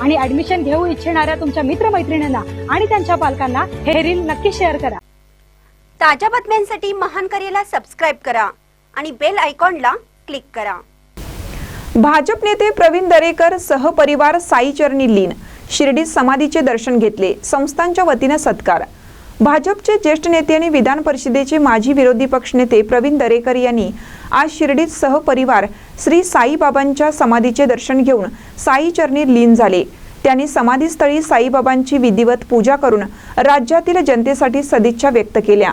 आणि ऍडमिशन घेऊ इच्छिणाऱ्या तुमच्या मित्रमैत्रिणींना आणि त्यांच्या पालकांना हे रील नक्की शेअर करा. ताज्या बातम्यांसाठी महान करेला सबस्क्राईब करा आणि बेल आयकॉनला क्लिक करा. भाजप नेते प्रवीण दरेकर सहपरिवार साई चरणी लीन. शिर्डीत समाधीचे दर्शन घेतले. संस्थांच्या वतीनं सत्कार. भाजपचे ज्येष्ठ नेते आणि विधान परिषदेचे माजी विरोधी पक्षनेते प्रवीण दरेकर यांनी आज शिर्डीत सहपरिवार श्री साईबाबांच्या समाधीचे दर्शन घेऊन साई चरणी लीन झाले. त्यांनी समाधीस्थळी साईबाबांची विधिवत पूजा करून राज्यातील जनतेसाठी सदिच्छा व्यक्त केल्या.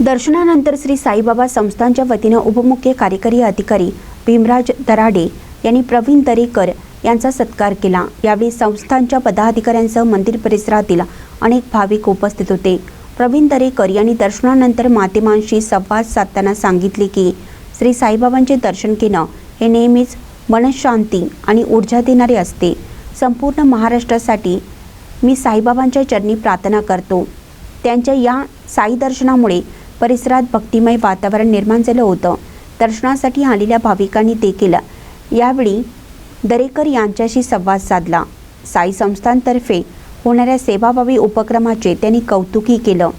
दर्शनानंतर श्री साईबाबा संस्थांच्या वतीनं उपमुख्य कार्यकारी अधिकारी भीमराज दराडे यांनी प्रवीण दरेकर यांचा सत्कार केला. यावेळी संस्थांच्या पदाधिकाऱ्यांसह मंदिर परिसरातील अनेक भाविक उपस्थित होते. प्रवीण दरेकर यांनी दर्शनानंतर माध्यमांशी संवाद साधताना सांगितले की श्री साईबाबांचे दर्शन घेणं हे नेहमीच मनशांती आणि ऊर्जा देणारे असते. संपूर्ण महाराष्ट्रासाठी मी साईबाबांच्या चरणी प्रार्थना करतो. त्यांच्या या साई दर्शनामुळे परिसरात भक्तिमय वातावरण निर्माण झालं होतं. दर्शनासाठी आलेल्या भाविकांनी देखील यावेळी दरेकर यांच्याशी संवाद साधला. साई संस्थांतर्फे होणाऱ्या सेवाभावी उपक्रमाचे त्यांनी कौतुकही केलं.